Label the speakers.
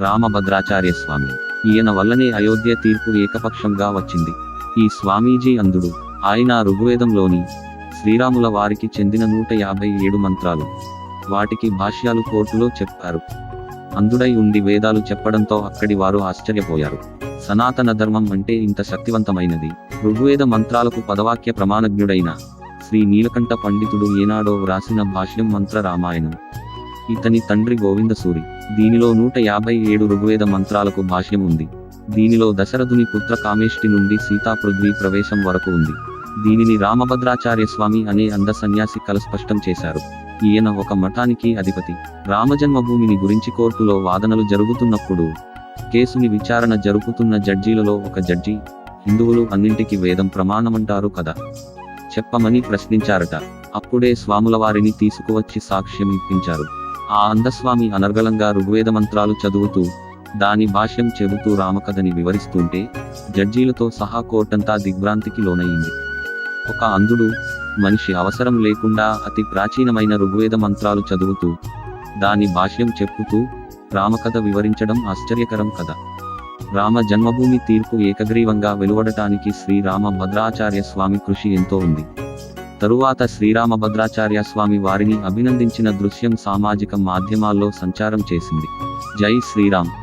Speaker 1: రామభద్రాచార్య స్వామి. ఈయన వల్లనే అయోధ్య తీర్పు ఏకపక్షంగా వచ్చింది. ఈ స్వామీజీ అందుడు. ఆయన ఋగ్వేదంలోని శ్రీరాముల వారికి చెందిన నూట యాభై ఏడు మంత్రాలు. వాటికి భాష్యాలు కోర్టులో చెప్పారు. అందుడై ఉండి వేదాలు చెప్పడంతో అక్కడి వారు ఆశ్చర్యపోయారు. సనాతన ధర్మం అంటే ఇంత శక్తివంతమైనది. ఋగ్వేద మంత్రాలకు పదవాక్య ప్రమాణజ్ఞుడైన శ్రీ నీలకంఠ పండితుడు ఏనాడో వ్రాసిన భాష్యం మంత్ర రామాయణం. ఇతని తండ్రి గోవిందసూరి దీనిలో నూట యాభై ఏడు ఋగ్వేద మంత్రాలకు భాష్యం ఉంది. దీనిలో దశరథుని పుత్ర కామేష్టి నుండి సీతాపృథ్వీ ప్రవేశం వరకు ఉంది. దీనిని రామభద్రాచార్య స్వామి అనే అంధ సన్యాసి కలస్పష్టం చేశారు. ఈయన ఒక మఠానికి అధిపతి. రామజన్మభూమిని గురించి కోర్టులో వాదనలు జరుగుతున్నప్పుడు కేసుని విచారణ జరుపుతున్న జడ్జీలలో ఒక జడ్జి హిందువులు అన్నింటికి వేదం ప్రమాణమంటారు కదా? చెప్పమని ప్రశ్నించారట. అప్పుడే స్వాముల వారిని తీసుకువచ్చి సాక్ష్యం ఇప్పించారు ఆ అందస్వామి అనర్గళంగా ఋగ్వేద మంత్రాలు చదువుతూ దాని భాష్యం చెబుతూ రామకథని వివరిస్తుంటే జడ్జీలతో సహా కోర్టంతా దిగ్భ్రాంతికి లోనయింది. ఒక అంధుడు మనిషి అవసరం లేకుండా అతి ప్రాచీనమైన ఋగ్వేద మంత్రాలు చదువుతూ దాని భాష్యం చెప్పుతూ రామకథ వివరించడం ఆశ్చర్యకరం కథ. రామ జన్మభూమి తీర్పు ఏకగ్రీవంగా వెలువడటానికి శ్రీరామ భద్రాచార్య స్వామి కృషి ఎంతో ఉంది. తరువాత శ్రీరామ భద్రాచార్య స్వామి వారిని అభినందించిన దృశ్యం సామాజిక మాధ్యమాల్లో సంచారం చేసింది. జై శ్రీరామ్.